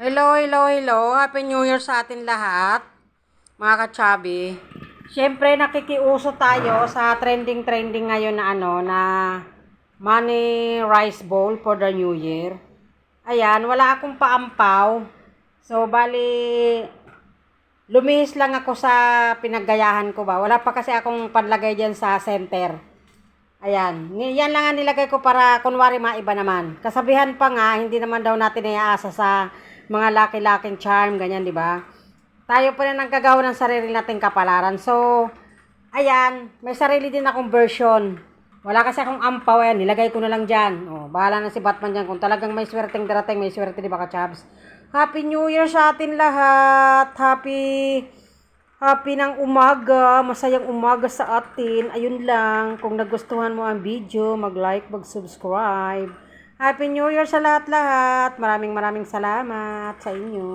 Hello, hello, hello. Happy New Year sa atin lahat. Mga kachabi. Siyempre, nakikiuso tayo sa trending-trending ngayon na ano, na money rice bowl for the New Year. Ayan, wala akong paampaw. So, bali, lumihis lang ako sa pinaggayahan ko ba. Wala pa kasi akong panlagay dyan sa center. Ayan, yan lang ang nilagay ko para kunwari maiba naman. Kasabihan pa nga, hindi naman daw natin iaasa sa mga laki-laking charm, ganyan, di ba? Tayo pa rin ang gagawa ng sarili nating kapalaran. So, ayan, may sarili din akong version. Wala kasi akong ampaw, ayan, nilagay ko na lang dyan. Oh, bahala na si Batman dyan. Kung talagang may swerteng darating, may swerte, di ba, kachabs? Happy New Year sa atin lahat! Happy... Happy ng umaga, masayang umaga sa atin. Ayun lang, kung nagustuhan mo ang video, mag-like, mag-subscribe. Happy New Year sa lahat-lahat. Maraming maraming salamat sa inyo.